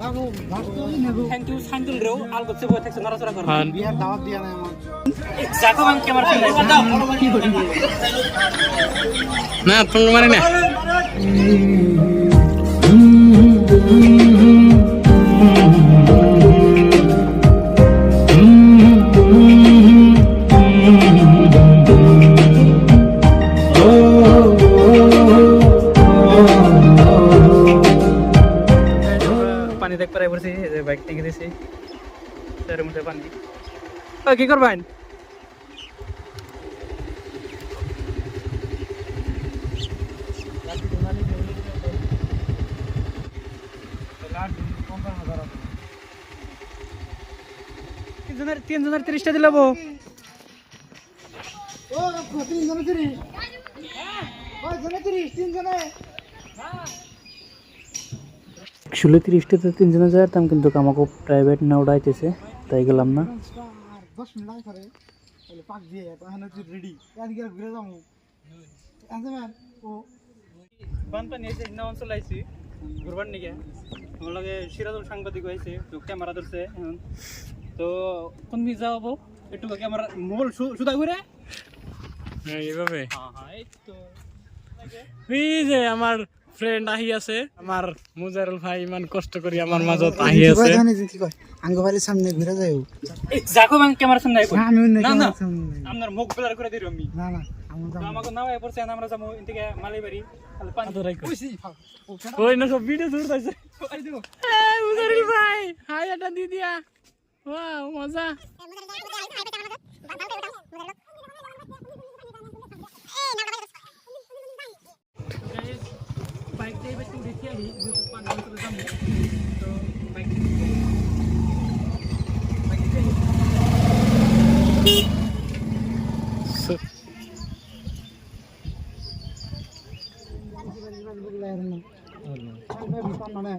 Thank you সাইন্তুল রেও আল করছে বই থাকছে নড়াচড়া করবে হ্যাঁ। বিয়ার দাওয়াত দিয়া নাই আমার। জাগো আমি ক্যামেরা ফেলে না ফোন মারি না। কি করবেন? তিনজনের তিরিশটা দিলাম ও তিন তিরিশ তিরিশ তিন ষোলো তিরিশটাতে তিনজনে যায়, তাম কিন্তু আমাকে প্রাইভেট না উড়াইতেছে, তাই গেলাম না। দশ মিনিট আগে করে তাহলে পাক দিয়ে এখন হচ্ছে রেডি এখন গিয়ে ঘুরে যাব। ম্যান ও বানপানি এসে ইন্না অঞ্চল আইছি ঘুরবার নিকে আমার লগে সিরাজুল সাংবাদিক হয়েছে তো ক্যামেরা ধরছে তো কোন দিকে যাব একটু ক্যামেরা মোবাইল সুদা ঘুরে। হ্যাঁ, এইভাবে। হ্যাঁ হ্যাঁ এই তো। এই যে আমার ফ্রেন্ড আহি আছে। আমার মুজারুল ভাই ইমান কষ্ট করি আমার মাজত আহি আছে। জানি কি কয়? আঙ্গবাড়ির সামনে ঘুরে যাই যাকো বাং ক্যামেরা সামনে না আমি না, না। ক্যামেরার আপনার মুখ ব্লার করে দিই আমি। না না আমার আমাকে নাও পড়ছে আমরা যাব এদিকে মালিবাড়ি তাহলে পানি ধরাই কই কইছি, ফাও। ও কেন? কই না সব ভিডিও শুরু হইছে। আই মুজারুল ভাই হাই এটা দি দিয়া ওয়াও মজা বাইকটা এবার একটু দেখি আহি যেহেতু পানি অঞ্চলে যাব তো বাইক মানে,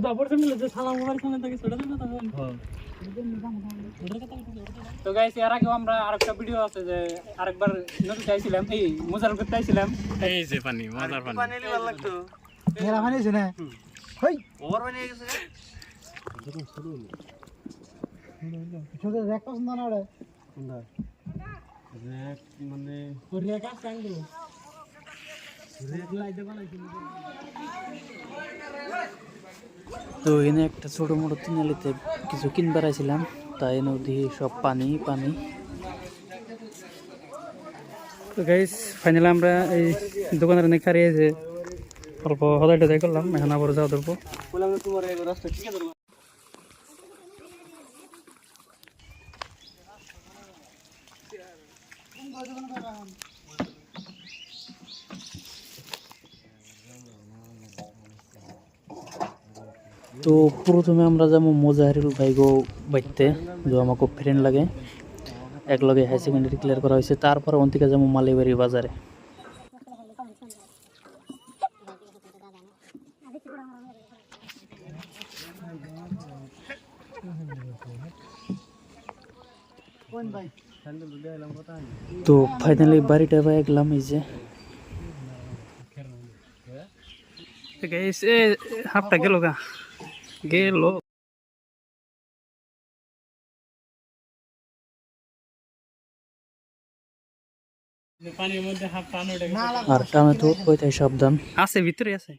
সুদা পড়ছে মিলে যে সালাম সামনে থেকে ছোট দিন তখন তো গাইস এর আগেও আমরা আরেকটা ভিডিও আছে যে আরেকবার নদীতে আইছিলাম এই মোজার করতে আইছিলাম। এই যে পানি মজার পানি। মেরা বানিয়েছে না? হই। ছোট রেক পছন্দ না রে রেখা সাঙ্গু তো এনে একটা ছোট মোটো তিনালিতে কিছু কিনবার আইছিলাম। তাই নদী সব পানি পানি। গাইস ফাইনালি আমরা এই দোকানের অনেক হারিয়ে যে অল্প হদাই টদাই করলাম, এখন আবার যাওয়া ধরবো। তো প্রথমে আমরা যাব মোজাহিরুল ভাই গো বাইতে, যে আমাকে ফ্রেন্ড লাগে। এক লগে হাই সেকেন্ডারি ক্লিয়ার করা হয়েছে। তারপর অন্তিকে যাব মালিবাড়ি বাজারে। কোন ভাই তো ফাইনালি বাড়িটা পাই গেলাম এই যে। হাফটা গেল গা। গেল পানির মধ্যে হাফ টান ওঠে আর টমেটো ওইটাই সব দাম আছে ভিতরে আছে।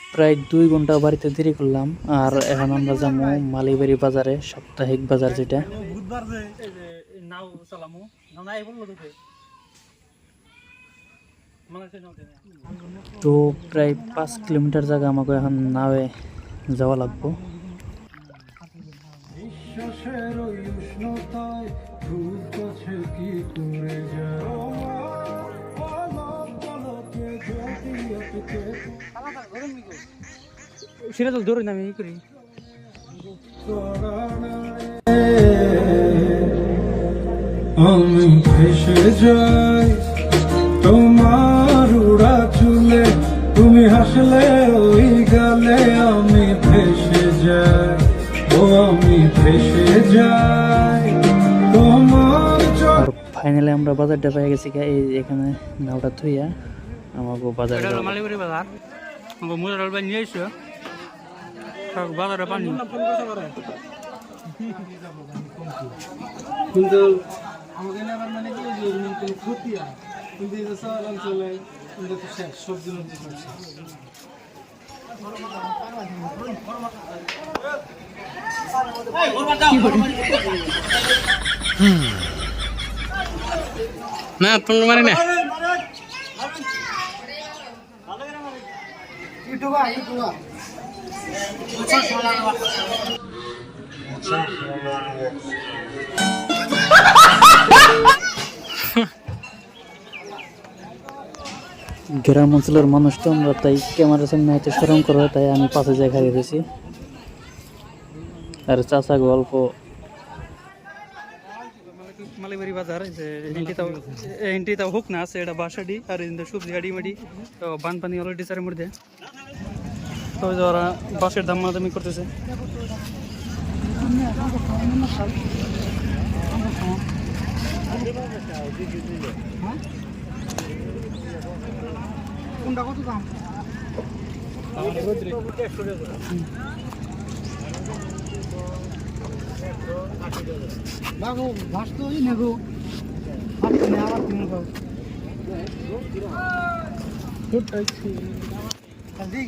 প্রায় দুই ঘণ্টা বাড়িতে দেরি করলাম আর এখন আমরা যাব মালিবাড়ি বাজারে সাপ্তাহিক বাজার যেটা। তো প্রায় পাঁচ কিলোমিটার জায়গা আমাকে এখন নাওয়ে। যাওয়া লাগবো। বিশ্বাসের ওই উষ্ণতায় ভুল কাছে কি করে যায় সিরাজল ধরে না আমি ই করি। আমি ভেসে যাই। ফাইনালি আমরা বাজারটা পেয়ে গেছি এই এখানে নাওটা থুইয়া আমাকে বাজারে বাজার। নিয়ে এসো বাজারে পানি। কিন্তু আমাকে মানে কি যে এমন কোনো ক্ষতি কিন্তু এই যে শহর অঞ্চলে এটা তো শেষ সবজি মন্ত্রী করছে না তুমি মারি না। গ্রাম অঞ্চলের মানুষ তো আমরা, তাই ক্যামেরার সামনে হয়তো সরম করে, তাই আমি পাশে যাই খাইয়ে আর চাচা গল্প মালিবাড়ি বাজার যে হিন্দিটাও হিন্দিটাও হোক না আছে এটা বাসাডি আর ইন্দু সবজি গাড়ি মাডি তো বান পানি অলরেডি চারের মধ্যে। তো ওরা বাসের দাম মাদামি করতেছে। কোনটা কত দাম? বাবু ঘাস তো ওই নেব। আবার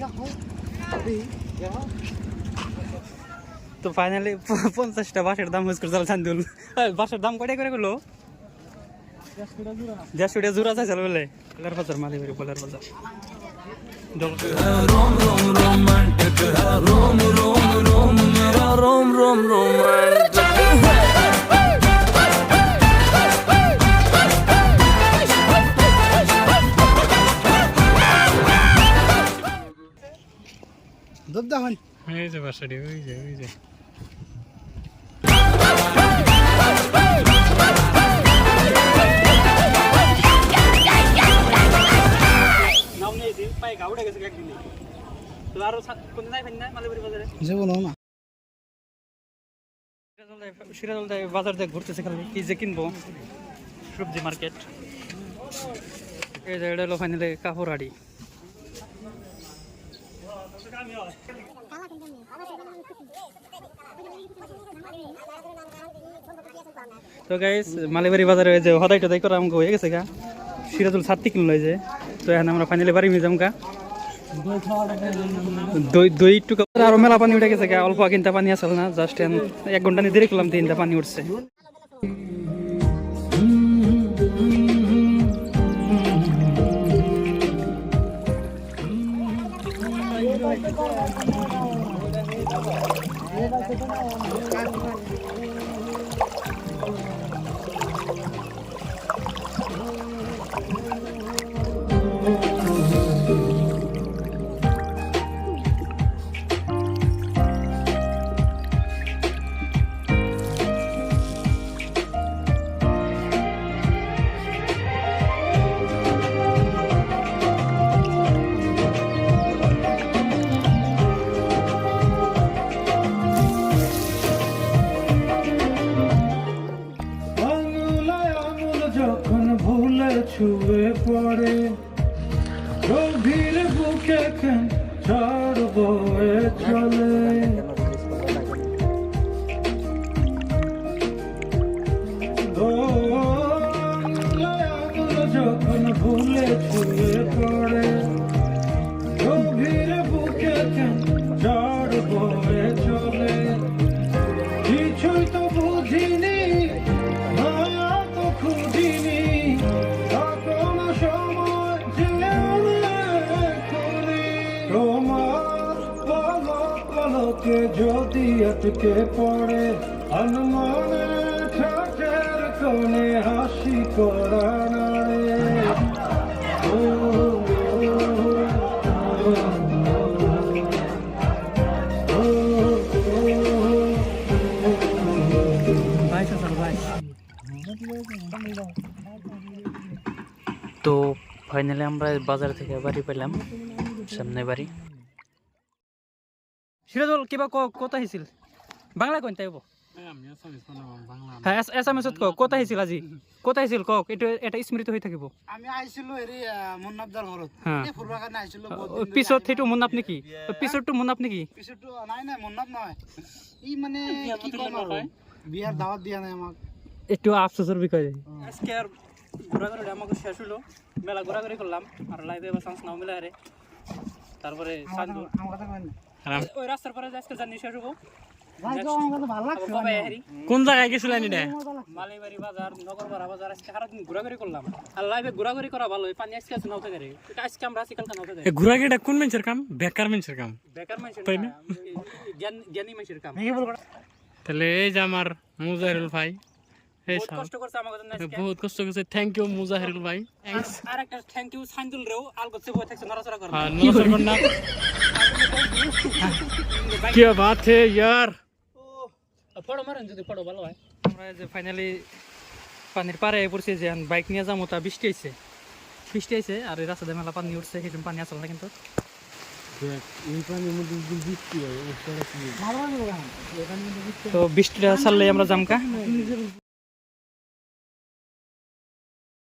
খাও দিই তো ফাইনালি পঞ্চাশটা বাসের দাম হয়েছে চাল চান্দুল বাসের দাম কয়টা করে গেলো দেড়শো টাকা জোড়া চাইছিল বলে। বলার বাজার মালিবাড়ি বলার বাজার। দুধ দাম এই যে বাসাটি ওই যে ওই যে গেছে একদিনে। তো আরও কোন যাই না মালিবাড়ি বাজারে জীবন না। সিরাজল দায় বাজার দিয়ে ঘুরতেছে খালি কি যে কিনবো? সবজি মার্কেট এই যে এটা হলো ফাইনালি কাপড় হাড়ি তো গাইস মালিবাড়ি বাজারে যে হদাই টদাই করা আমাকে হয়ে গেছে গা। সিরাজুল সাতটি কিনলো যে। তো এখন আমরা ফাইনালি বাড়ি যাব গা দই দই একটু আরও মেলা পানি উঠে গেছে অল্প কিনতে পানি আসল না জাস্ট এক ঘণ্টা নিয়ে দেরি করলাম, তিনটা পানি উঠছে। বুকে কেন ঝড় বয়ে চলে। যখন ভুলে ছুঁয়ে পড়ে, গভীর বুকে কেন ঝড় বয়ে চলে। কিছুই তো যদি আটকে পড়ে অনুমানে ঠাটের কোণে হাসি করা তো ফাইনালি আমরা বাজার থেকে বাড়ি পেলাম, সামনে বাড়ি। সিরাজল কিবা ক- কথা হয়েছিল বাংলা কইন তাইব হ্যাঁ এস এম এস আহিছিল আজি? কোথায় আহিছিল কক এইটো এটা স্মৃতি হৈ থাকিব। আহিছিলো পিছত সেইটো মুন্নাপ নেকি? পিছৰটো মুন্নাপ নেকি? পিছতো নাই নাই মুন্নাব নহয়। ই মানে আমাক। আফসোসের বিষয়। ঘোরাঘুরি আমাকে শেষ হলো মেলা ঘোরাঘুরি করলাম আর লাইভে চান্স নাও মিলে আরে তারপরে ওই রাস্তার কোন জায়গায় গেছিল মালিবাড়ি বাজার নগরপাড়া বাজার আজকে সারা দিন ঘোরাঘুরি করলাম। আর লাইভে কোন মানুষের কাম? বেকার মানুষের কাম। বেকার মানুষের তাই না? জ্ঞানী মানুষের কাম। তাহলে এই যে আমার মুজাহিরুল ভাই বহুত কষ্ট করছে থ্যাংক ইউ মুজাহিরুল ভাই। আর একটা থ্যাংক ইউ সাইন্দুল রেও আলগত বই থাকছে নড়াচড়া করবে নড়াচড়া क्या बात है यार ফটো মারেন যদি ফটো ভালো হয় আমরা যে ফাইনালি পানির পাড়ে পড়ছি যে বাইক নিয়ে যাবো তা বৃষ্টি আইছে বৃষ্টি আইছে আর এই রাস্তাতে মেলা পানি উঠছে সেরকম পানি আসল না কিন্তু তো বৃষ্টিটা ছাড়লে আমরা জামকা